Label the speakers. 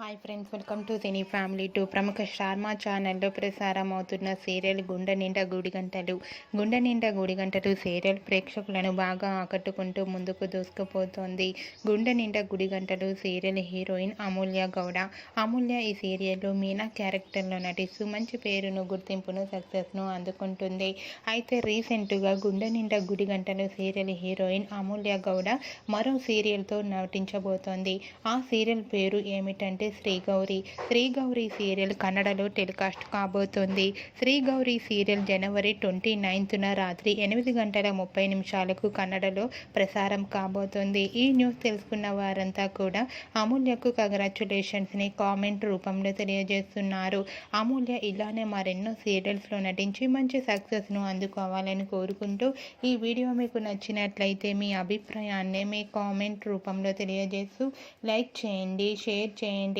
Speaker 1: Hi friends welcome to cine family to ప్రముఖ శర్మ ఛానల్లో ప్రసారం అవుతున్న సీరియల్ గుండె నిండా గుడిగంటలు. గుండె నిండా గుడిగంటలు సీరియల్ ప్రేక్షకులను బాగా ఆకట్టుకుంటూ ముందుకు దూసుకుపోతోంది. గుండె నిండా గుడిగంటలు సీరియల్ హీరోయిన్ అమూల్య గౌడ. అమూల్య ఈ సీరియల్లో మీనా క్యారెక్టర్లో నటిస్తూ మంచి పేరును గుర్తింపును సక్సెస్ను అందుకుంటుంది. అయితే రీసెంట్గా గుండె నిండా గుడిగంటలు సీరియల్ హీరోయిన్ అమూల్య గౌడ మరో సీరియల్తో నటించబోతోంది. ఆ సీరియల్ పేరు ఏమిటంటే శ్రీ గౌరి శ్రీగౌరీ సీరియల్ కన్నడలో టెలికాస్ట్ కాబోతోంది. శ్రీగౌరీ సీరియల్ జనవరి ట్వంటీ నైన్త్న రాత్రి ఎనిమిది గంటల ముప్పై నిమిషాలకు కన్నడలో ప్రసారం కాబోతోంది. ఈ న్యూస్ తెలుసుకున్న వారంతా కూడా అమూల్యకు కంగ్రాచులేషన్స్ని కామెంట్ రూపంలో తెలియజేస్తున్నారు. అమూల్య ఇలానే మరెన్నో సీరియల్స్లో నటించి మంచి సక్సెస్ను అందుకోవాలని కోరుకుంటూ ఈ వీడియో మీకు నచ్చినట్లయితే మీ అభిప్రాయాన్ని మీ కామెంట్ రూపంలో తెలియజేస్తూ లైక్ చేయండి షేర్ చేయండి.